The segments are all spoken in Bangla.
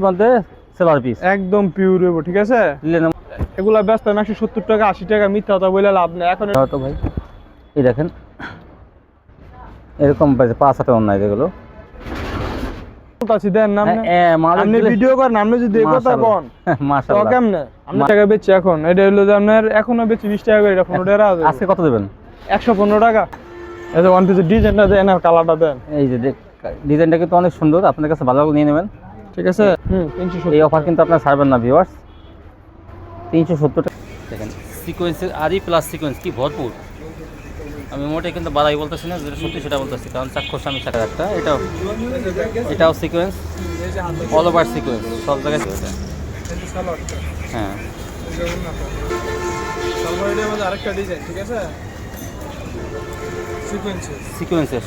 মধ্যে সেলার পিস একদম পিওর হইব ঠিক আছে? এগুলা ব্যস্ত একশো সত্তর টাকা আশি টাকা মিথ্যা কথা বলে লাভ নেই। এখন তো ভাই এই দেখেন। এরকম পাঁচ হাতে অন্যায় যেগুলো। হ্যাঁ, মাল আপনি ভিডিও করেন আপনি যদি এই কথা বল মাশাআল্লাহ। কেমনে? আমি টাকা বেচছি এখন এটা হলো যে আপনার এখনও বেচছি টাকা করে এটা পনেরো টাকা আজকে কত দেবেন? একশো পনেরো টাকা। এই যে ওয়ান পিসের ডিজাইনটা দেন আর কালারটা দেন। এই যে ডিজাইনটা কিন্তু অনেক সুন্দর আপনার কাছে ভালো নিয়ে নেবেন। ঠিক আছে? এই অফার কিন্তু আপনার ছাড়বেন না ভিউয়ার্স তিনশো সত্তর টাকা। দেখেন সিকোয়েন্সের আরই প্লাস সিকোয়েন্স কি ভরপুর। আমি মোটে কিন্তু বাড়াই বলতেছি না যেটা সত্যি সেটা বলতেছি কারণ চাক্ষুষ আমি চাকা একটা এটাও এটাও সিকোয়েন্স অল ওভার সিকোয়েন্স সব জায়গায় হ্যাঁ। আরেকটা ডিজাইন ঠিক আছে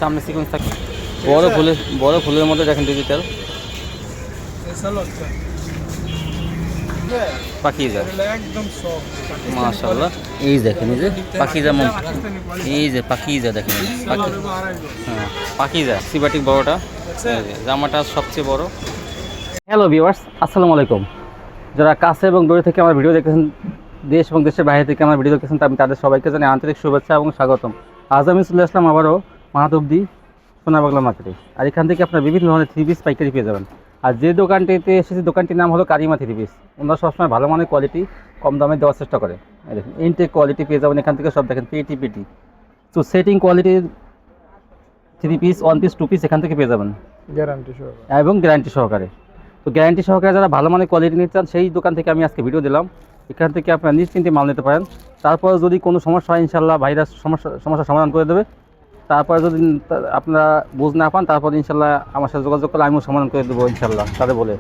সামনে সিকোয়েন্স থাকে বড় ফুলের বড় ফুলের মধ্যে দেখেন ডিজিটাল সালোয়ারটা পাখিয়ে যায় একদম সফট মাশাআল্লাহ। এই দেখেন এই যে পাখিজা মন এই যে পাখিজা দেখেন পাখি। হ্যাঁ পাখিজা সিবাটিক বড়টা। জামাটা সবচেয়ে বড়। হ্যালো ভিউয়ার্স আসসালামু আলাইকুম। যারা কাছে এবং দূরে থেকে আমার ভিডিও দেখতেছেন দেশ এবং দেশের বাইরে থেকে আমার ভিডিও দেখতেছেন তা আমি তাদের সবাইকে জানাই আন্তরিক শুভেচ্ছা এবং স্বাগতম। আজ আমি চলে আসলাম আবারও মাহাতব্দি সোনা বাংলা মার্কেটে। আর এখান থেকে আপনার বিভিন্ন ধরনের থ্রি পিস পাইকারি পেয়ে যাবেন। আর যে দোকানটিতে এসেছি দোকানটির নাম হলো কারিমা থ্রি পিস। ওনারা সবসময় ভালো মানের কোয়ালিটি কম দামে দেওয়ার চেষ্টা করে। দেখুন ইনটেক কোয়ালিটি পেয়ে যাবেন এখান থেকে সব দেখেন পেটি পেটি তো সেটিং কোয়ালিটির three piece one piece two piece এখান থেকে পেয়ে যাবেন। গ্যারান্টি সহ এবং গ্যারান্টি সহকারে। তো গ্যারান্টি সহকারে যারা ভালো মানের কোয়ালিটি নিতে চান সেই দোকান থেকে আমি আজকে ভিডিও দিলাম। এখান থেকে আপনারা নিশ্চিন্তে মাল নিতে পারেন। তারপর যদি কোনো সমস্যা হয় ইনশাল্লাহ ভাইরাস সমস্যা সমস্যার সমাধান করে দেবে। তারপরে যদি আপনারা বুঝ না পান, তারপর ইনশাল্লাহ আমার সাথে যোগাযোগ করলে আমিও সমাধান করে দেবো ইনশাল্লাহ, তাদের বলে।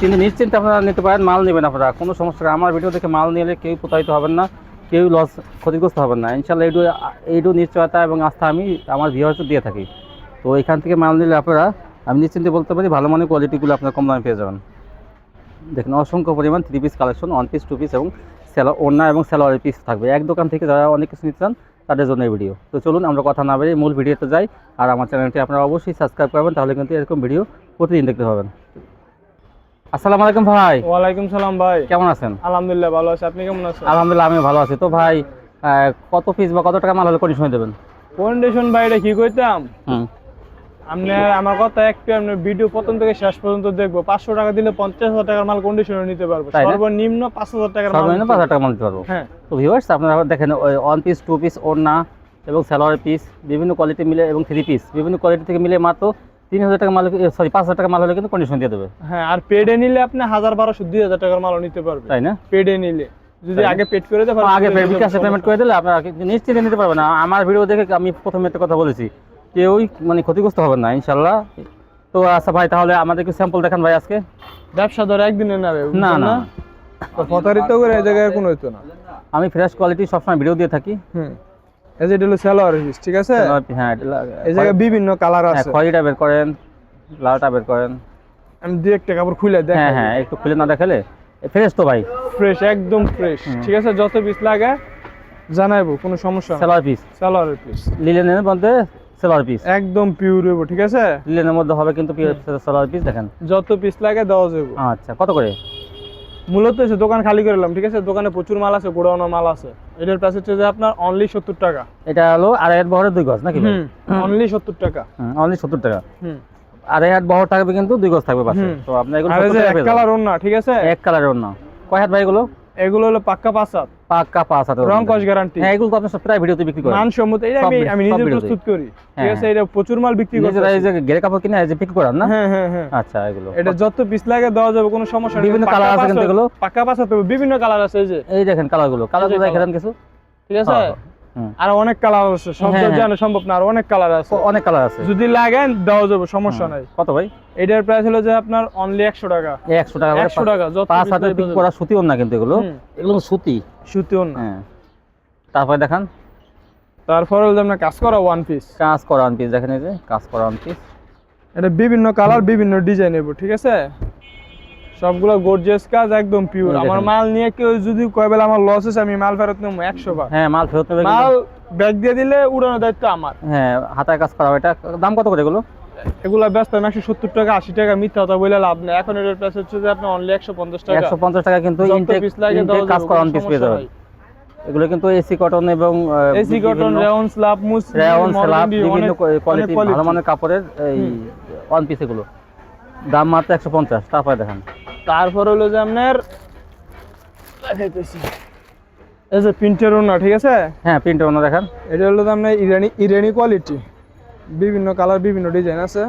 কিন্তু নিশ্চিন্তে আপনারা নিতে পারেন, মাল নেবেন আপনারা। কোনো সমস্যা আমার ভিডিও দেখে মাল নিলে কেউ প্রতারিত হবেন না, কেউ লস ক্ষতিগ্রস্ত হবেন না। ইনশাল্লাহ এইটু এইটু নিশ্চয়তা এবং আস্থা আমি আমার ভিউয়ার্সে দিয়ে থাকি। তো এখান থেকে মাল নিলে আপনারা, আমি নিশ্চিন্তে বলতে পারি, ভালো মানের কোয়ালিটিগুলো আপনারা কম দামে পেয়ে যাবেন। দেখুন, অসংখ্য পরিমাণ three piece collection one piece two piece এবং সেলা ওড়না এবং সেলোয়ারের পিস থাকবে। এক দোকান থেকে যারা অনেক কিছু নিতে চান তাদের জন্য এই ভিডিও তো চলুন আমরা কথা না বেরিয়ে মূল ভিডিওতে যাই। আর আমার চ্যানেলটি আপনারা অবশ্যই সাবস্ক্রাইব করবেন তাহলে কিন্তু এরকম ভিডিও প্রতিদিন দেখতে পাবেন। আসসালামু আলাইকুম ভাই। ওয়ালাইকুম সালাম ভাই। কেমন আছেন? আলহামদুলিল্লাহ ভালো আছি। আপনি কেমন আছেন? আলহামদুলিল্লাহ আমি ভালো আছি। তো ভাই আহ, কত পিস বা কত টাকা মাল হলে কন্ডিশন দেবেন কন্ডিশন ভাই এটা কি কইতাম? আমার কথা একটু আপনার ভিডিও প্রথম থেকে শেষ পর্যন্ত দেখব। পাঁচশো টাকা দিলে পঞ্চাশ হাজার টাকার মাল কন্ডিশনে নিতে পারব। সর্বনিম্ন পাঁচ হাজার টাকার সর্বনিম্ন পাঁচ হাজার টাকা মাল দিতে পারব। হ্যাঁ। তো ভিউয়ার্স আপনারা দেখেন ওয়ান পিস টু পিস ওড়না এবং সালোয়ার পিস বিভিন্ন কোয়ালিটি মিলে এবং থ্রি পিস বিভিন্ন কোয়ালিটি থেকে মিলে মাত্র তিন হাজার টাকা মাল সরি পাঁচ হাজার টাকা মাল হলে কিন্তু কন্ডিশন দিয়ে দেবে। হ্যাঁ আর পেডে নিলে আপনি হাজার বারোশো দুই হাজার টাকার মালও নিতে পারবে তাই না? পেডে নিলে। যদি আগে পেড করে দেয় আগে বিকাশে পেমেন্ট করে দিলে আপনারা কিন্তু নিশ্চিন্তে নিতে পারবেন আমার ভিডিও দেখে আমি প্রথমে একটা কথা বলেছি। কেউই মানে ক্ষতিগ্রস্ত হবে না ইনশাল্লাহ। তো আচ্ছা ভাই তাহলে আমাদেরকে স্যাম্পল দেখান ভাই আজকে। ব্যবসা ধরে একদিনে নেবে না না। প্রতারিত করে এই জায়গায় কোনো হইতো না। আমি ফ্রেশ কোয়ালিটি সবসময় ভিডিও দিয়ে থাকি। হুম। এই যে এটা হলো স্যালোয়ার পিস ঠিক আছে? হ্যাঁ এই জায়গায় বিভিন্ন কালার হ্যাঁ আছে। খয়েরিটা বের করেন লালটা বের করেন। আমি দু একটা কাপড় খুলে হ্যাঁ হ্যাঁ একটু খুলে না দেখালে? ফ্রেশ তো ভাই। ফ্রেশ একদম ফ্রেশ ঠিক আছে? যত পিস লাগে জানাইবো কোনো সমস্যা না সেলোয়ার পিস স্যালোয়ারের পিস লিলেনের মধ্যে সেলোয়ার পিস একদম পিওর হইব ঠিক আছে? লিলেনের মধ্যে হবে কিন্তু সেলোয়ার পিস দেখেন। যত পিস লাগে দেওয়া যাবে। আচ্ছা কত করে? মূলত এসে দোকান খালি করে এলাম ঠিক আছে? দোকানে প্রচুর মাল আছে গোডাউনের মাল আছে। এটার প্রাইস হচ্ছে যে আপনার অনলি সত্তর টাকা। এটা হলো আড়াই হাত বহরের দুই গজ নাকি অনলি সত্তর টাকা। অনলি সত্তর টাকা। আড়াই হাত বহর থাকবে কিন্তু দুই গজ থাকবে পাশে। তো আপনার এগুলো আর এই 70 যে টাকা এক কালার। ওড়না ঠিক আছে? এক কালারের অন্য কয় হাত ভাই এগুলো? এগুলো হলো পাক্কা পাসাত পাক্কা পাঁচ রং। কস গ্যারান্টি। হ্যাঁ এগুলো তো আপনি প্রায় ভিডিওতে বিক্রি করেন। মানসম্মত এটা আমি আমি নিজে প্রস্তুত করি। ঠিক হ্যাঁ, আছে এটা প্রচুর মাল বিক্রি করি এই যে গেরে কাপড় কিনে এই যে বিক্রি করেন না? হ্যাঁ হ্যাঁ হ্যাঁ। আচ্ছা এগুলো। এটা যত পিস লাগে দেওয়া যাবে কোনো সমস্যা নেই। বিভিন্ন কালার আছে কিন্তু এগুলো? পাক্কা পাসাত বিভিন্ন কালার আছে এই যে। এই দেখেন কালারগুলো কালারগুলো। দেখেন কিছু? ঠিক আছে? হ্যাঁ। আর অনেক কালার আছে সব হ্যাঁ, হ্যাঁ। জানা সম্ভব না আর অনেক কালার আছে। অনেক কালার আছে। যদি লাগেন দেওয়া যাবে সমস্যা নাই। কত ভাই? এটার প্রাইস হলো যে আপনার অনলি একশো টাকা। এই একশো টাকা করে একশো টাকা যত পাঁচ হাতে পিক করা সুতিও না কিন্তু এগুলো। এগুলো সুতি। সুতিও না হ্যাঁ। তারপরে দেখান। তারপর হলো আপনার কাজ করা ওয়ান পিস কাজ করা ওয়ান পিস দেখেন এই যে কাজ করা ওয়ান পিস এটা বিভিন্ন কালার বিভিন্ন ডিজাইন এবো ঠিক আছে? সবগুলো গর্জিয়াস কাজ একদম পিওর আমার মাল নিয়ে কেউ যদি কয় বেলা আমার লস আছে আমি মাল ফেরত নেব একশো বার। হ্যাঁ মাল ফেরত নেবে মাল ব্যাগ দিয়ে দিলে উড়ানোর দায়িত্ব আমার। হ্যাঁ হাতায় কাজ করা এটা দাম কত করে এগুলো? এগুলা ব্যস্ত আমি একশো সত্তর টাকা আশি টাকা মিথ্যা কথা বলে লাভ নেই। এখন এটার প্রাইস হচ্ছে যে আপনার অনলি একশো পঞ্চাশ টাকা। একশো পঞ্চাশ টাকা কিন্তু piece লাগে ইনটেক কাজ যাবে, করা পিস পেয়ে নাই। এগুলো কিন্তু এসি কটন এবং এসি কটন স্ল্যাব মুস রেয়ন স্ল্যাব বিভিন্ন কোয়ালিটি ভালো মানের কাপড়ের এই ওয়ান পিস এগুলো। দাম মাত্র একশো পঞ্চাশ তারপরে দেখেন। তারপর হলো যে আপনার দেখাইতেছি। এই যে প্রিন্টের ওনা ঠিক আছে? হ্যাঁ প্রিন্টার অন্য দেখেন। এটা হলো আপনার ইরানি ইরানি কোয়ালিটি বিভিন্ন কালার বিভিন্ন ডিজাইন আছে।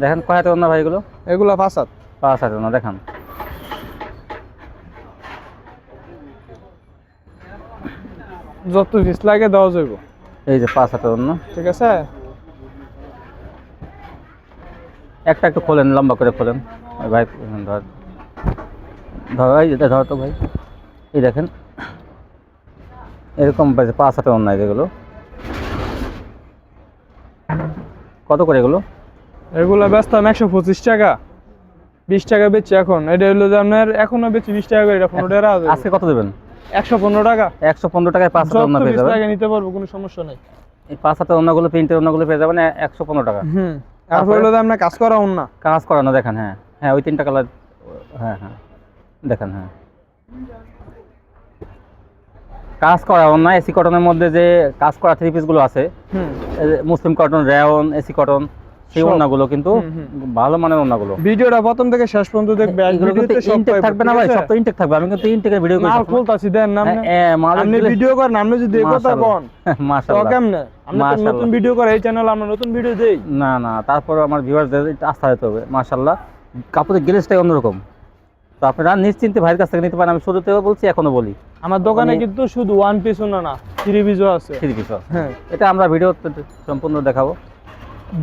দেখেন কয় হাতে অন্য ভাই এগুলো? এগুলা ফাসাদ পাঁচ হাতে অন্য দেখান। যত পিস লাগে দেওয়া যাইব। এই যে পাঁচ হাতে অন্য ঠিক আছে? একটা একটু খোলেন লম্বা করে খোলেন। ভাই ধর ধর এটা ধর তো ভাই। এই দেখেন এরকম পাঁচ হাতে অন্য যেগুলো কত করে এগুলো? এগুলা ব্যস্ত একশো পঁচিশ টাকা। বিশ টাকা বেচছি এখন। এটা হলো যে আপনার এখনও বেচছি বিশ টাকা করে এটা পনেরো টাকা আজকে কত দেবেন? একশো পনেরো টাকা। একশো পনেরো টাকায় পাঁচ অন্য পেয়ে যাবেন। নিতে পারব কোনো সমস্যা নেই। এই পাঁচ হাতে অন্যগুলো প্রিন্টের অন্যগুলো পেয়ে যাবেন একশো পনেরো টাকা। হুম। হলো যে আপনার কাজ করা না কাজ করানো দেখেন হ্যাঁ। হ্যাঁ ওই তিনটা কালার হ্যাঁ হ্যাঁ। দেখেন হ্যাঁ। কাজ করা অন্য এসি কটনের মধ্যে যে কাজ করা থ্রি পিসগুলো আছে muslin cotton rayon AC cotton সেই। কিন্তু ভালো মানের ওন্নাগুলো ভিডিওটা প্রথম থেকে শেষ পর্যন্ত দেখবে এক ভিডিওতে সব থাকবে না ভাই সব তো ইনটেক থাকবে আমি কিন্তু ইনটেকের ভিডিও করি। খুলতাছি দেন না হ্যাঁ, আপনি ভিডিও করেন আপনি যদি এই কথা মাশাআল্লাহ। তো কেমনে? তো নতুন ভিডিও করে এই চ্যানেল আমরা নতুন ভিডিও দেই। না না তারপর আমার ভিউয়ারদের একটু আস্থা দিতে হবে মাশাল্লাহ কাপড়ের গ্লেসটাই অন্যরকম। তো আপনারা নিশ্চিন্তে ভাইয়ের কাছ থেকে নিতে পারেন আমি শুরুতেও বলছি এখনও বলি। আমার দোকানে কিন্তু শুধু ওয়ান পিস না না থ্রি পিসও আছে। থ্রি পিস হ্যাঁ। এটা আমরা ভিডিও সম্পূর্ণ দেখাবো।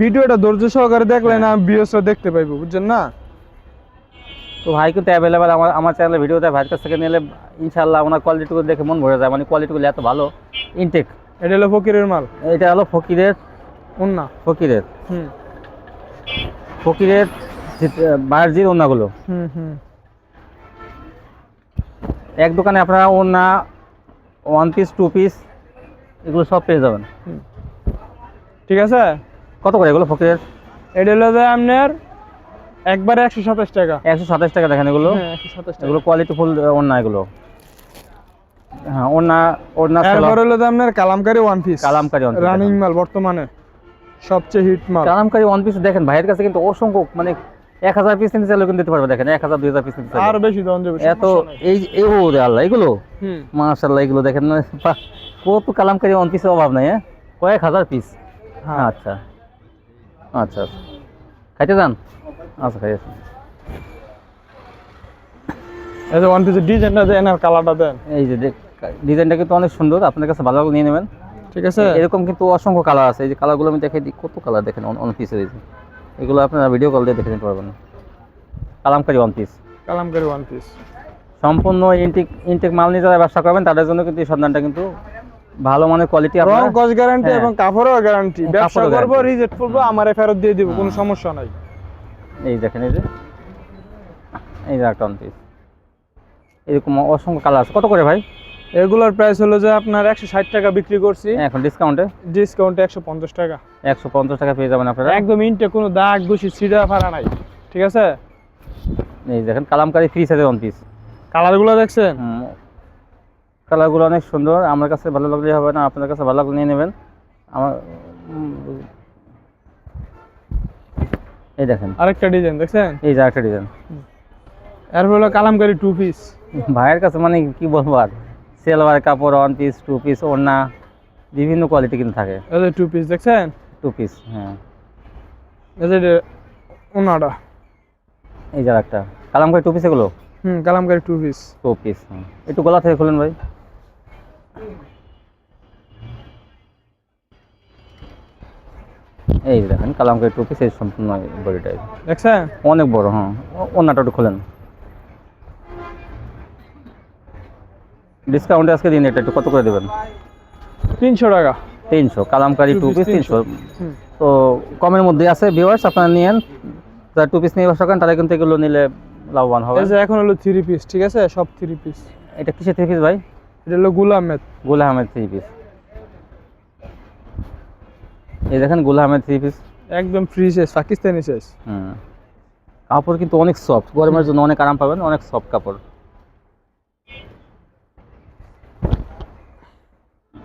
ভিডিওটা ধৈর্য সহকারে দেখলে না ভিউসরা দেখতে পাইবো বুঝছেন না? তো ভাই কিন্তু অ্যাভেলেবেল আমার আমার চ্যানেলে ভিডিও দেয় ভাইয়ের কাছ থেকে নিলে ইনশাল্লাহ ওনার কোয়ালিটিগুলো দেখে মন ভরে যায়। মানে কোয়ালিটিগুলো এত ভালো ইনটেক এটা হলো ফকিরের মাল। এটা হলো ফকিরের ওন্না। ফকিরের। হুম। ফকিরের বার্জির ওনাগুলো হুম হুম। এক দোকানে আপনারা ওনা ওয়ান পিস টু পিস এগুলো সব পেয়ে যাবেন। ঠিক আছে? কত করে এগুলো ফকিরের এটা হলো যে আপনার একবারে একশো সাতাশ টাকা। একশো সাতাশ টাকা দেখেন এগুলো। হ্যাঁ এগুলো কোয়ালিটি ফুল ওড়না এগুলো। হ্যাঁ হলো যে আপনার kalamkari one piece kalamkari running মাল বর্তমানে। সবচেয়ে হিট মাল। কালামকারি ওয়ান পিস দেখেন ভাইয়ের কাছে কিন্তু অসংখ্য মানে এক হাজার পিস নিতে চাইলেও কিন্তু দিতে পারবে দেখেন এক হাজার দুই হাজার পিস নিতে আর বেশি দাম যাবে এত এই এই ও আল্লাহ এগুলো? মাশাল্লাহ এগুলো দেখেন না, কত কালামকারি ওয়ান পিসের অভাব নাই হ্যাঁ? কয়েক হাজার পিস হ্যাঁ। আচ্ছা। আচ্ছা আচ্ছা। খাইতে যান আচ্ছা খাই আসুন। এই যে ওয়ান পিসের ডিজাইনটা দেন আর কালারটা দেন। এই যে ডিজাইনটা কিন্তু অনেক সুন্দর আপনাদের কাছে ভালো নিয়ে নেবেন। ঠিক আছে। এরকম কিন্তু অসংখ্য কালার আছে এই যে কালারগুলো আমি দেখাই দিই কত কালার দেখেন অন পিস হয়েছে এগুলো আপনারা ভিডিও কল দিয়ে দেখে নিতে পারবেন। Kalamkari one piece kalamkari one piece সম্পূর্ণ ইনটেক ইনটেক মাল নিয়ে যারা ব্যবসা করবেন তাদের জন্য কিন্তু এই সন্ধানটা কিন্তু ভালো মানের কোয়ালিটি রং আপনারা কস গ্যারান্টি। এবং কাপড়ও গ্যারান্টি ব্যবসা করব রিজেক্ট করব আমারে ফেরত দিয়ে দিব কোনো সমস্যা নাই। এই দেখেন এই যে। এই যে একটা ওয়ান পিস এরকম অসংখ্য কালার আছে কত করে ভাই? এগুলোর প্রাইস হলো যে আপনার একশো ষাট টাকা বিক্রি করছি। এখন ডিসকাউন্টে ডিসকাউন্টে একশো পঞ্চাশ টাকা। একশো পঞ্চাশ টাকা পেয়ে যাবেন আপনারা? একদম ইনটে কোনো দাগ গুছি ছিঁড়া ফাড়া নাই। ঠিক আছে? এই দেখেন কালামকারি ফ্রি সাইজের ওয়ান পিস কালারগুলো দেখছেন? কালারগুলো অনেক সুন্দর। আমার কাছে ভালো লাগলে হবে না আপনার কাছে ভালো লাগলে নিয়ে নেবেন। আমার এই দেখেন। আরেকটা ডিজাইন দেখছেন? এই যে আরেকটা ডিজাইন এরপর হলো কালামকারি টু পিস ভাইয়ের কাছে মানে কি বলব আর? সেলভার কাপড় ওয়ান পিস টু পিস ওড়না বিভিন্ন কোয়ালিটি কিন্তু থাকে। এই যে টু পিস দেখছেন? টু পিস হ্যাঁ। এই যে ওনাটা এই যে একটা কালামকারি টু পিস এগুলো? হুম kalamkari two piece two piece একটু গলা থেকে খুলেন ভাই। এই দেখেন কালামকারি টু পিস এই সম্পূর্ণ বডিটাই দেখছেন? অনেক বড় হ্যাঁ। ওনাটা একটু খোলেন। ডিসকাউন্টে আজকে দিন এটা একটু কত করে দেবেন? তিনশো টাকা। তিনশো কালামকারি টু পিস তিনশো। তো কমের মধ্যে আছে ভিউয়ার্স আপনারা নিয়েন। যারা টু পিস নিয়ে ব্যবসা করেন তারা কিন্তু এগুলো নিলে লাভবান হবে। যে এখন হলো থ্রি পিস ঠিক আছে? সব থ্রি পিস এটা কিসের থ্রি পিস ভাই? এটা হলো গুল আহমেদ। গুল আহমেদ থ্রি পিস এই দেখেন গুল আহমেদ থ্রি পিস একদম ফ্রি সাইজ পাকিস্তানি শেষ। হুম। কাপড় কিন্তু অনেক সফট গরমের জন্য অনেক আরাম পাবেন অনেক সফট কাপড়।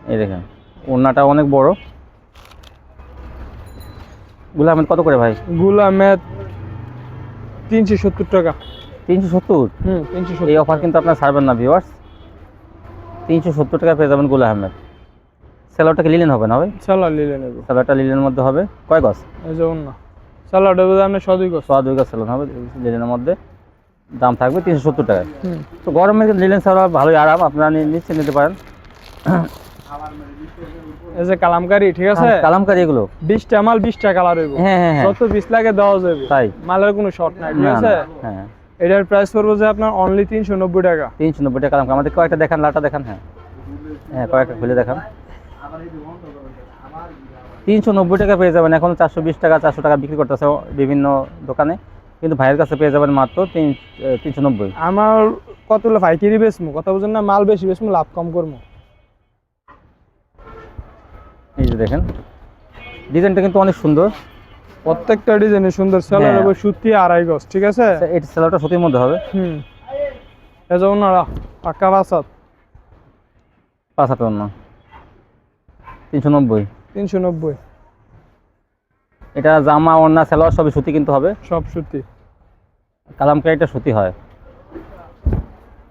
এই দেখেন ওড়নাটা অনেক বড়। গুলা আহমেদ কত করে ভাই? গুলা ম্যাথ তিনশো সত্তর টাকা। তিনশো সত্তর? হুম তিনশো এই অফার কিন্তু আপনার ছাড়বেন না ভিউয়ার্স তিনশো সত্তর টাকা পেয়ে যাবেনগুলা আহমেদ। স্যালোয়ারটাকে লিলেন হবে না ভাই? সালাড নিলে নেব। স্যালোয়ারটা লিলেনের মধ্যে হবে। কয় এই যেমন না সালাড হবে আপনি সদুই করছে সোয়া দুই গজ স্যালোন হবে লিলেনের মধ্যে। দাম থাকবে তিনশো সত্তর টাকা তো গরমে লিলেন সালোয়ার ভালোই আরাম আপনারা নি- নিশ্চয়ই নিতে পারেন। এই যে কালামকারি ঠিক আছে? হ্যাঁ, কালামকারি এগুলো। বিশটা মাল বিশটা কালার হইব। হ্যাঁ হ্যাঁ হ্যাঁ। যত বিশ লাগে দেওয়া যাবে। তাই। মালের কোনো শর্ট নাই ঠিক আছে? হ্যাঁ। এটার প্রাইস পড়ব যে আপনার অনলি তিনশো নব্বই টাকা। তিনশো নব্বই টাকা কালাম আমাদের কয়েকটা দেখান লাটা দেখান হ্যাঁ। হ্যাঁ কয়েকটা খুলে দেখান। তিনশো নব্বই টাকা পেয়ে যাবেন। এখন চারশো বিশ টাকা চারশো টাকা বিক্রি করতেছে বিভিন্ন দোকানে। কিন্তু ভাইয়ের কাছে পেয়ে যাবেন মাত্র তিন তিনশো নব্বই। আমার কতগুলো পাইকারি বেচমু? কথা বুঝেন না মাল বেশি বেচমু লাভ কম করব এই যে দেখেন। ডিজাইনটা কিন্তু অনেক সুন্দর। প্রত্যেকটা ডিজাইনে সুন্দর সেলার হ্যাঁ। হবে সুতি আড়াই গজ ঠিক আছে? এই সেলারটা সুতির মধ্যে হবে। হুম। এই যে ওনারা পাক্কা বাসাত পাঁচ হাতের অন্য। তিনশো নব্বই। তিনশো নব্বই। এটা জামা ওড়না সেলোয়ার সবই সুতি কিন্তু হবে। সব সুতি। কালামকারিটা সুতি হয়।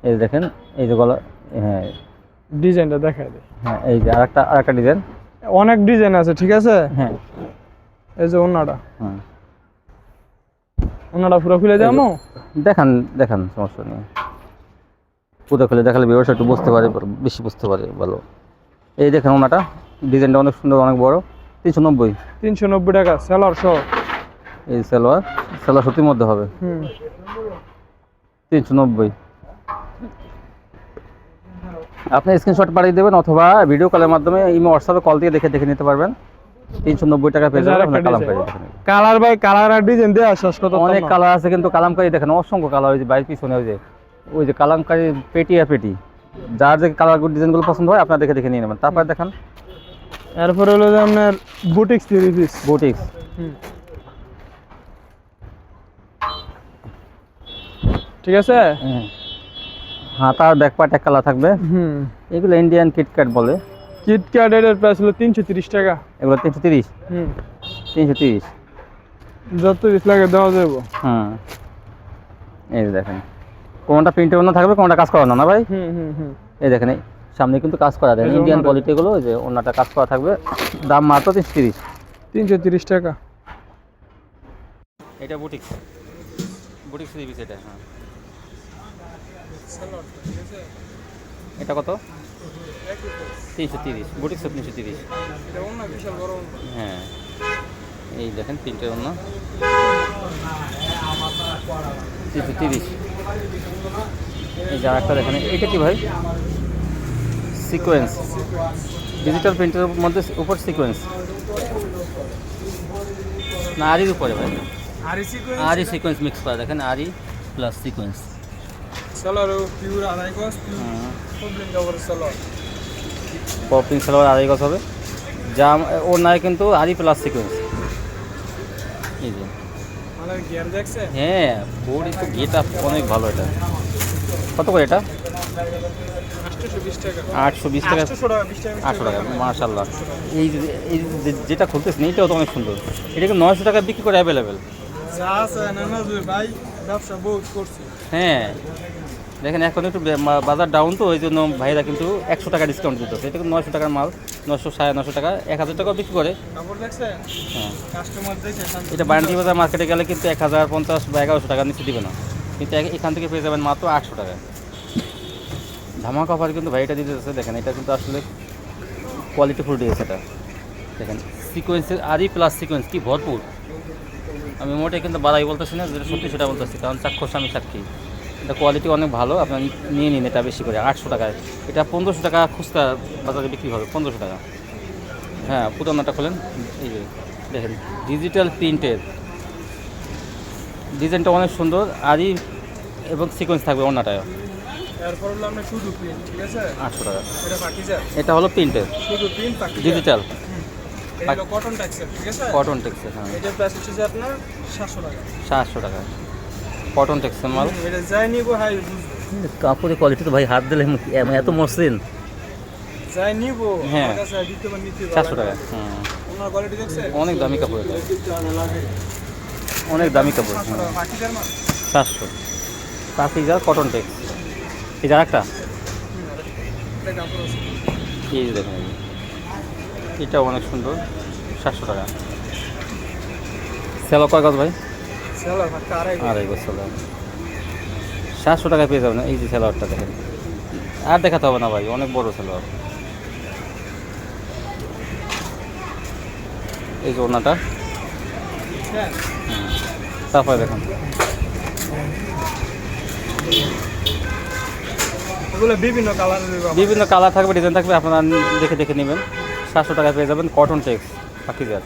এই যে দেখেন এই যে গলা হ্যাঁ। ডিজাইনটা দিই হ্যাঁ এই যে আরেকটা আরেকটা ডিজাইন। অনেক ডিজাইন আছে ঠিক আছে? হ্যাঁ। এই যে ওনাটা হুম ওনাটা পুরো খুলে যাব দেখান দেখান সমস্যা নেই। পুরো খুলে দেখালে ব্যবসা একটু বুঝতে পারে বেশি বুঝতে পারে ভালো। এই দেখেন ওনাটা ডিজাইনটা অনেক সুন্দর অনেক বড়। তিনশো নব্বই। তিনশো নব্বই টাকা সেলার সহ। এই সালোয়ার সালোয়ার সুতির মধ্যে হবে। হুম। তিনশো নব্বই। আপনি স্ক্রিনশট পাঠিয়ে দেবেন অথবা ভিডিও কলের মাধ্যমে ইমো হোয়াটসঅ্যাপে কল দিয়ে দেখে দেখে নিতে পারবেন। তিনশো নব্বই টাকা পেয়ে যাবেন আপনার kalamkari design। Colour by colour R design দেওয়া শেষ কত অনেক কালার আছে কিন্তু কালামকারি দেখেন অসংখ্য কালার ওই যে পিছনে ওই যে ওই যে কালামকারি পেটি আর পেটি। যার যে কালার ডিজাইনগুলো পছন্দ হয় আপনার দেখে দেখে নিয়ে নেবেন। তারপরে দেখেন। এরপরে হলো যে আপনার বুটিক্স থ্রি পিস বুটিক্স। ঠিক আছে? হ্যাঁ তার ব্যাক পার্ট এক কালার থাকবে? হুম। এগুলো ইন্ডিয়ান কিটক্যাট বলে। কিটক্যাট এর প্রাইস হলো তিনশো তিরিশ টাকা। এগুলো তিনশো তিরিশ? হুম। তিনশো তিরিশ। যত পিস লাগে দেওয়া যাব হুম। এই দেখেন। কোনটা প্রিন্টের অন্য থাকবে কোনটা কাজ করানো না ভাই? হুম হুম হুম। এই দেখেন সামনে কিন্তু কাজ করা দেয় ইন্ডিয়ান ওনাটা- কোয়ালিটিগুলো যে অন্যটা কাজ করা থাকবে। দাম মাত্র তিনশো তিরিশ। তিনশো তিরিশ টাকা। এটা বুটিক। বুটিক থ্রি পিস এটা হ্যাঁ। এটা কত? তিনশো তিরিশ। বুটিক তিনশো তিরিশ। হ্যাঁ। এই দেখেন তিনটে অন্য তিনশো তিরিশ। এই যে একটা দেখেন। এটা কি ভাই? সিকোয়েন্স। ডিজিটাল প্রিন্টের মধ্যে উপর সিকোয়েন্স। না আরির উপরে ভাই। আরি সিকোয়েন্স মিক্স করা। দেখেন আরি প্লাস সিকোয়েন্স। সালোয়ার পিওর আড়াই গজ প্রবলেম কাপড় সালোয়ার পপিং সালোয়ার আড়াই গজ হবে। জাম ওর নাই কিন্তু আরি প্লাস সিকোয়েন্স এই যে। হ্যাঁ বডি তো গেট আপ অনেক ভালো এটা। কত করে এটা? আটশো বিশ টাকা। আটশো টাকা। মার্শাল্লাহ এই যে- এই যে- যেটা খুলতেছেন এইটাও তো অনেক সুন্দর। এটা কিন্তু নয়শো টাকা বিক্রি করে অ্যাভেলেবেল যা আছে নানা ভাই ব্যবসা বহুত করছে। হ্যাঁ। দেখেন এখন একটু বাজার ডাউন তো ওই জন্য ভাইরা কিন্তু একশো টাকা ডিসকাউন্ট দিত। এটা কিন্তু নয়শো টাকার মাল নশো সাড়ে নশো টাকা এক হাজার টাকা বিক্রি করে। হ্যাঁ। এটা বান্ডি বাজার মার্কেটে গেলে কিন্তু এক হাজার পঞ্চাশ বা এগারোশো টাকা নিচে দিবে না। কিন্তু এখান থেকে পেয়ে যাবেন মাত্র আটশো টাকা। ধামাকা অফার কিন্তু ভাই এটা দিতে যাচ্ছে দেখেন এটা কিন্তু আসলে কোয়ালিটিফুল ড্রেস এটা দেখেন সিকোয়েন্সের আরই প্লাস সিকোয়েন্স কি ভরপুর। আমি মোটে কিন্তু বাড়াই বলতেছি না যেটা সত্যি সেটা বলতেছি কারণ চাক্ষুষ আমি সাক্ষী। এটা কোয়ালিটি অনেক ভালো আপনার নিয়ে নিন এটা বেশি করে আটশো টাকায়। এটা পনেরোশো টাকা খুচরা বাজারে বিক্রি হবে পনেরোশো টাকা। হ্যাঁ পুরানোটা খোলেন এই যে দেখেন ডিজিটাল প্রিন্টের ডিজাইনটা অনেক সুন্দর আরই এবং সিকোয়েন্স থাকবে অন্যটায় আটশো টাকা। এটা হলো প্রিন্টের ডিজিটাল কটন টেক্সের হ্যাঁ। টাকা। সাতশো টাকা। কটন টেক্সের মাল। এটা যাই নিবো হাই কাপড়ের কোয়ালিটি তো ভাই হাত দিলে এত মসৃণ। যাই নিবো হ্যাঁ। চারশো টাকা অনেক দামি কাপড় অনেক দামি কাপড় চারশো। পাঁচ হাজার কটন টেক্স এই যার একটা এটা এই দেখুন। এটাও অনেক সুন্দর। সাতশো টাকা। সেলো কয় গজ ভাই? আড়াই সাতশো টাকা পেয়ে যাবেন এই যে সেলোয়ারটা দেখেন। আর দেখাতে হবে না ভাই অনেক বড় সেলোয়ার এই যে ওনাটা তারপরে দেখুন। বিভিন্ন কালারের বিভিন্ন কালার থাকবে ডিজাইন থাকবে আপনারা দেখে দেখে নেবেন। সাতশো টাকায় পেয়ে যাবেন কটন টেক্স পাখিজার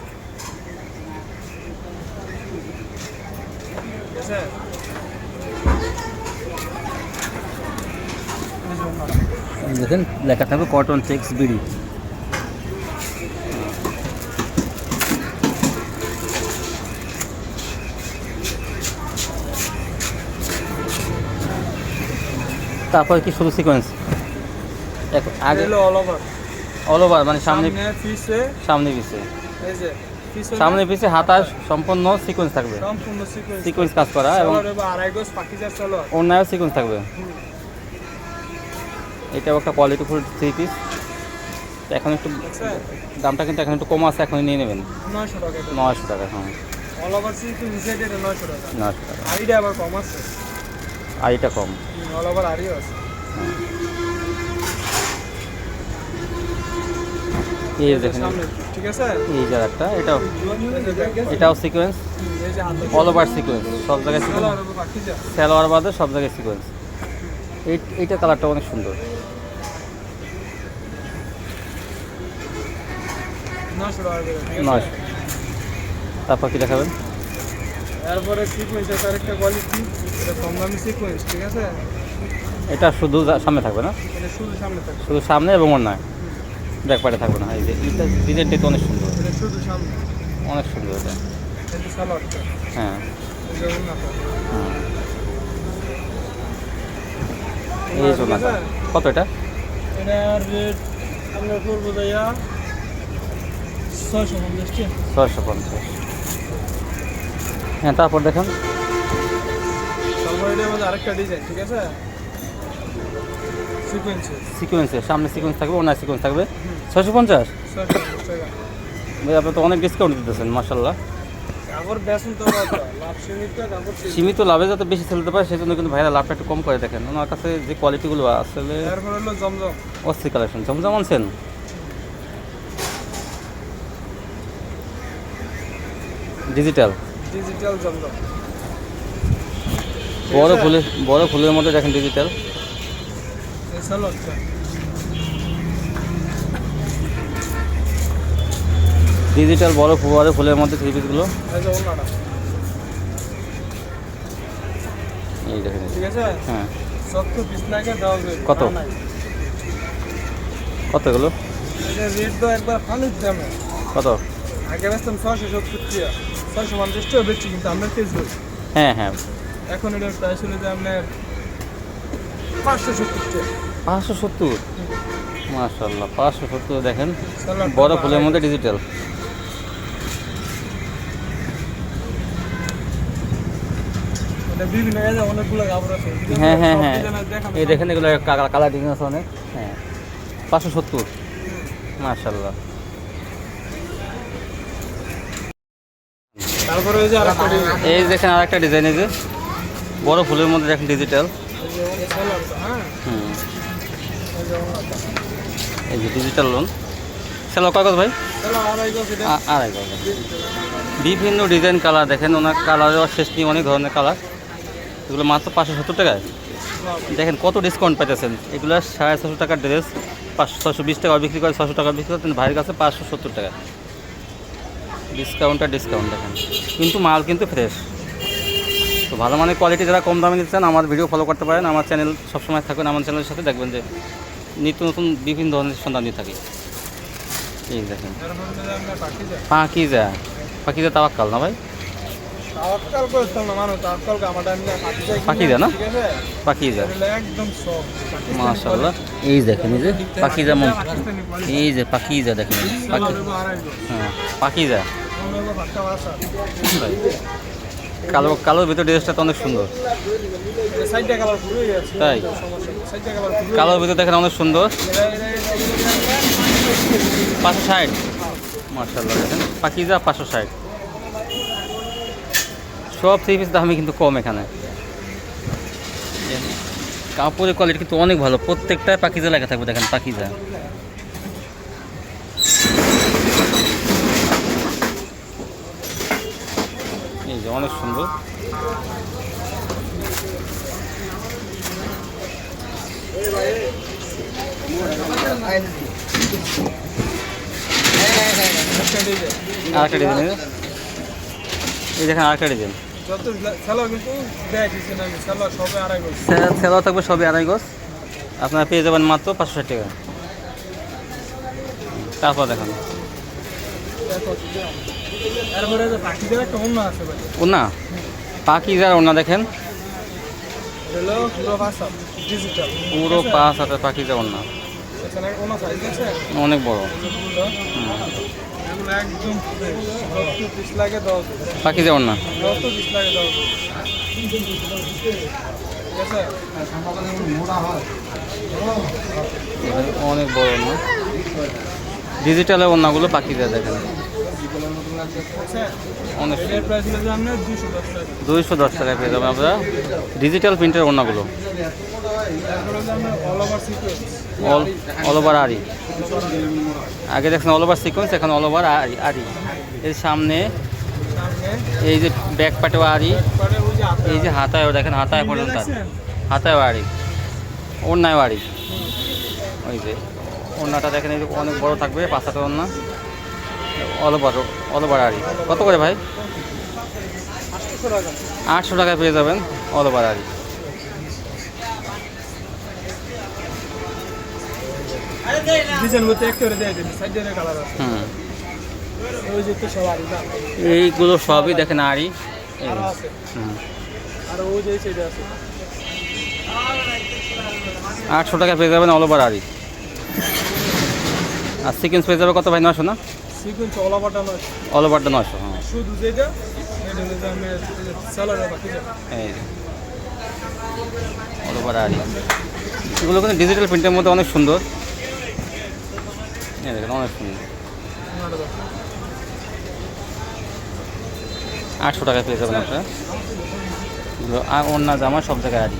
দেখেন লেখা থাকবে কটন টেক্স বিড়ি। তারপর কি শুধু সিকোয়েন্স আগে অল ওভার অল ওভার মানে সামনে পিছে সামনে পিছে সামনে পিছে হাতার সম্পূর্ণ সিকোয়েন্স থাকবে। সম্পূর্ণ সিকোয়েন্স কাজ করা এবং অন্যায় সিকোয়েন্স থাকবে। এটাও একটা কোয়ালিটি ফুল থ্রি পিস এখন একটু দামটা কিন্তু এখন একটু কম আছে এখন নিয়ে নেবেন। নয়শো টাকা নয়শো টাকা হ্যাঁ। অল ওভার সিকোয়েন্স এটা নয়শো টাকা। নয়শো টাকা। আড়িটা আবার কম আছে। আর এটা কম অল ওভার আড়িও আছে। এই যে দেখেন। ঠিক আছে? এই যে একটা এটাও। সিকোয়েন্স অল ওভার সিকোয়েন্স সব জায়গায় সিকোয়েন্স সালোয়ার বাদে সব জায়গায় সিকোয়েন্স এই এইটা কালারটা অনেক সুন্দর। নয়শো তারপর কি দেখাবেন? এরপরে সিকোয়েন্স আছে আরেকটা কোয়ালিটি এটা কম দামি সিকোয়েন্স ঠিক আছে? এটা শুধু সামনে থাকবে না? এটা শুধু সামনে থাকে শুধু সামনে এবং অন্যায়? ব্যাক পার্টে থাকবে না? এই যে এটা ডিজাইনটা তো অনেক সুন্দর। এটা শুধু সামনে। অনেক সুন্দর এটা। হ্যাঁ। এই জন্য। কত এটা? এটার রেট আমরা করব যাইয়া ছয়শো পঞ্চাশ হ্যাঁ তারপর দেখুন। আরেকটা ডিজাইন ঠিক আছে? সিকোয়েন্সে সিকোয়েন্সে সামনে সিকোয়েন্স থাকবে অন্যায় সিকোয়েন্স থাকবে। ছয়শো পঞ্চাশ? ভাই আপনি তো অনেক ডিসকাউন্ট দিতেছেন লাভ সীমিত লাভে যাতে বেশি চলতে পারে সেই জন্য কিন্তু ভাইরা লাভটা একটু কম করে দেখেন। ওনার কাছে যে কোয়ালিটিগুলো আসলে এরপর হলো জমজম। অস্থির কালেকশন জমজম আনছেন? Digital digital Zamzam. বড় ফুলের বড় ফুলের মধ্যে দেখেন ডিজিটাল ডিজিটাল বড় বড় ফুলের মধ্যে থ্রি পিসগুলো এই এই দেখেন ঠিক আছে? হ্যাঁ। কত? কত এগুলো? কত? আগে বেচতাম ছয়শো সত্তর ছয়শো পঞ্চাশ টাকা বেচছি কিন্তু আমরা হ্যাঁ হ্যাঁ। এখন এটার প্রাইস হলো যে আপনার পাঁচশো সত্তর টাকা। পাঁচশো সত্তর? মাশাল্লাহ পাঁচশো সত্তর দেখেন। বড় ফুলের মধ্যে ডিজিটাল? হ্যাঁ হ্যাঁ হ্যাঁ। এই দেখেন এগুলো কালার ডিজাইন আছে অনেক। হ্যাঁ। পাঁচশো সত্তর। মাশাল্লাহ তারপরে ওই যে আরেকটা ডিজাইন এই দেখেন আর একটা ডিজাইন এই যে বড় ফুলের মধ্যে দেখেন ডিজিটাল এই যে হুম এই ডিজিটাল লোন সেলো কাগজ ভাই আড়াই গজ। বিভিন্ন ডিজাইন কালার দেখেন ওনার কালারের শেষ নেই অনেক ধরনের কালার। এগুলো মাত্র পাঁচশো সত্তর টাকায়। দেখেন কত ডিসকাউন্ট পাইতেছেন। এগুলো সাড়ে ছশো টাকার ড্রেস পাঁচশো ছশো বিশ টাকা বিক্রি করে ছশো টাকা বিক্রি করতেন ভাইয়ের কাছে পাঁচশো সত্তর টাকা। ডিসকাউন্ট আর ডিসকাউন্ট দেখেন কিন্তু মাল কিন্তু ফ্রেশ তো ভালো মানের কোয়ালিটি যারা কম দামে নিচ্ছেন, আমার ভিডিও ফলো করতে পারেন। আমার চ্যানেল সবসময় থাকবেন আমার চ্যানেলের সাথে দেখবেন যে নিত্য নতুন বিভিন্ন ধরনের সন্ধান দিয়ে থাকি। এই দেখেন। পাখিজা মধ্যে যে আপনার পাখি যায় পাকিজা। পাকিজা তাওয়াক্কাল না ভাই? তাওয়াক্কাল না পাখি পাখিজা এই দেখেন এই যে কোয়ালিটি এই যে পাকিজা দেখেন পাকি হ্যাঁ পাকিজা। কালো কালোর ভিতর ড্রেসটা তো অনেক সুন্দর। সাইডটা কালার পুরোই আছে তাই? সাইডটা কালোর ভিতর দেখেন অনেক সুন্দর। পাঁচশো ষাট। মার্শাল্লাহ দেখেন পাকিজা পাঁচশো ষাট। সব থ্রি পিস দামই কিন্তু কম এখানে। কাপড়ের কোয়ালিটি কিন্তু অনেক ভালো। প্রত্যেকটায় পাকিজা লেখা থাকবে দেখেন, পাকিজা। এই যে অনেক সুন্দর। আর একটা ডিজাইন এই দেখেন আর একটা ডিজাইন যত কিন্তু না সবে আড়াই সেলাও থাকবে সবই আড়াই গজ। আপনারা পেয়ে যাবেন মাত্র পাঁচশো ষাট টাকা। তারপর দেখেন। যে ওনা পাখি যার ওনা দেখেন। পুরো পাঁচ হাতের পাখি যার ওনা অনেক বড়। এগুলো একদম পিস লাগে দশ পাখি যার ওনা দশ পিস লাগে দশ অনেক বড় ওনা ডিজিটালের ওনাগুলো পাখি যায় দেখেন। অনেক। দুশো টাকা। দুইশো দশ টাকায় পেয়ে যাবেন আপনারা ডিজিটাল প্রিন্টের ওনাগুলো অল আগে দেখছেন অল ওভার সিকোয়েন্স এখন অল ওভার আরি আরি এর সামনে, এই যে ব্যাক পাটেও আরি এই যে হাতায়ও, দেখেন হাতায় পর্যন্ত? হাতায়ও আরি ওড়নায় আরি ওই যে, ওড়নাটা দেখেন, এই অনেক বড় থাকবে, পাঁচ হাতের ওড়না। অল ওভার অল ওভার আরি কত করে ভাই? আটশো টাকায় পেয়ে যাবেন অল ওভার আরি ডিজাইন মধ্যে একটা দেয় দিন সাইডের কালার আছে। হুম। ওই যে তো সবারই দাম এইগুলো সবই দেখেন। আছে। হুম। আর ওই যে সাইডে আছে। আটশো টাকা পেয়ে যাবেন অল ওভার আরি আর সিকেন্স পেয়ে যাবে কত ভাই নশো না? সিকুয়েন্স ওলা বাটা নয় অল ওভারটা নশো হ্যাঁ। শুধু যেটা অল ওভার এগুলো কিন্তু ডিজিটাল প্রিন্টের মধ্যে অনেক সুন্দর। এই দেখেন অনেক সুন্দর আটশো টাকা পেয়ে যাবেন আপনারা। আর অন্য জামা সব জায়গায় আরি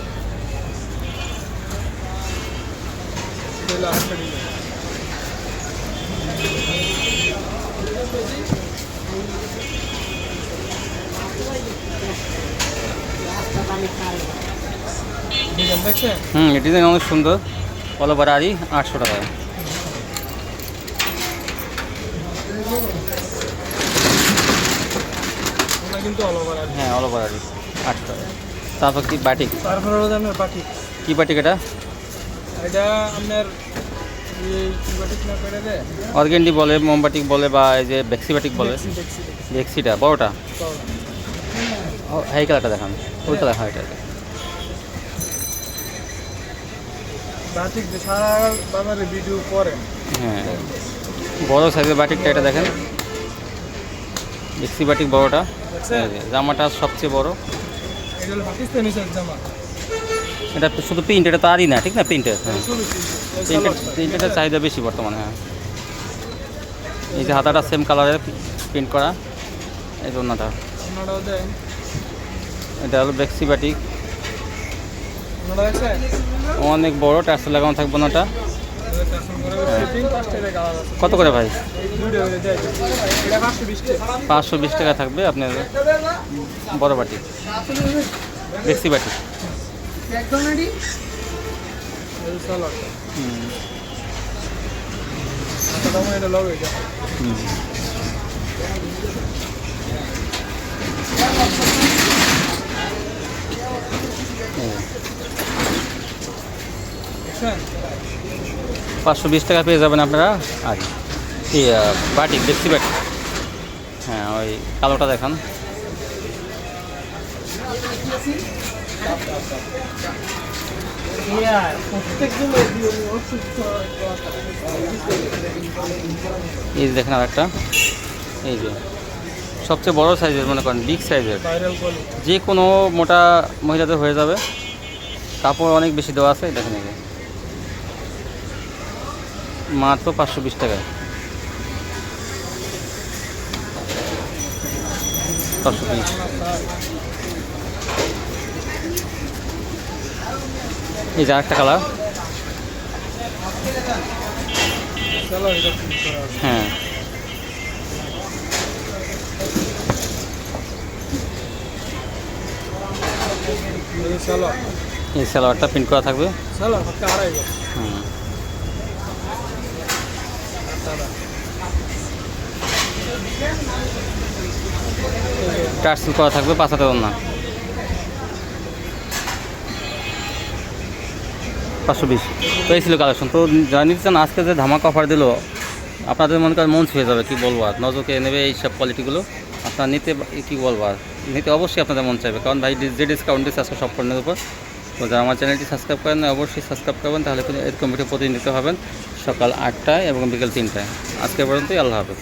হুম ডিজাইন অনেক সুন্দর। ওভার আরি আটশো টাকা কিন্তু অল ওভার হ্যাঁ অল ওভার টাকা তারপর কি বাটিক তারপরে হলো আপনার কি বাটিক এটা? এটা আপনার অর্গেন্ডি বলে মোমবাটিক বলে বা এই যে বেক্সি বাটিক বলে? দেখছি। বড়টা। হাই কালারটা দেখান। ওই কালার হ্যাঁ এটা বাটিক সারা বাজারে ভিডিও করে হ্যাঁ। বড় সাইজের বাটিকটা এটা দেখেন। বেক্সি বাটিক বড়টা। জামাটা সবচেয়ে বড়। এটা শুধু প্রিন্ট এটা তো আরই না ঠিক না? প্রিন্টের হ্যাঁ। প্রিন্টের চাহিদা বেশি বর্তমানে হ্যাঁ। এই যে হাতাটা সেম কালারের প্রিন্ট করা এই দেয় এটা হলো বাটিক অনেক বড় টার্সেল লাগানো থাকবে ওনাটা ফিটিং পাঁচটা কালার আছে কত করে ভাই? পাঁচশো বিশ টাকা থাকবে আপনার বড় বাটি। বেক্সি বাটি। এই পাঁচশো বিশ টাকা পেয়ে যাবেন আপনারা। আর এই বাটিক দেখছি বাট হ্যাঁ ওই কালোটা দেখান। এই যে দেখেন আর একটা এই যে, সবচেয়ে বড় সাইজের মনে করেন, বিগ সাইজের। যে কোনো মোটা মহিলাদের হয়ে যাবে। কাপড় অনেক বেশি দেওয়া আছে দেখেন এই। মাত্র পাঁচশো বিশ টাকায়। পাঁচশো বিশ। এই যে আরেকটা কালার। হ্যাঁ। এই সালোয়ারটা। প্রিন্ট করা থাকবে। হচ্ছে আড়াইশো হুম টার্সেল করা থাকবে পাঁচ হাতে না। পাঁচশো বিশ। তো এই ছিল কালেকশন তো নিতে চান, আজকে যে ধামাকা অফার দিল, আপনাদের মনে করেন মন ছুঁয়ে যাবে কি বলব আর। নজরকে নেবে এই সব কোয়ালিটিগুলো আপনারা নিতে কী বলব আর। নিতে অবশ্যই আপনাদের মন চাইবে। কারণ ভাই, যে ডিসকাউন্ট দিচ্ছে আজকে সব পণ্যের উপর। তো যারা আমার চ্যানেলটি সাবস্ক্রাইব করেন, অবশ্যই সাবস্ক্রাইব করবেন, তাহলে এরকম ভিডিও প্রতিদিন দিতে হবেন সকাল আটটায় এবং বিকেল তিনটায়। আজকে পর্যন্তই, আল্লাহ হাফেজ।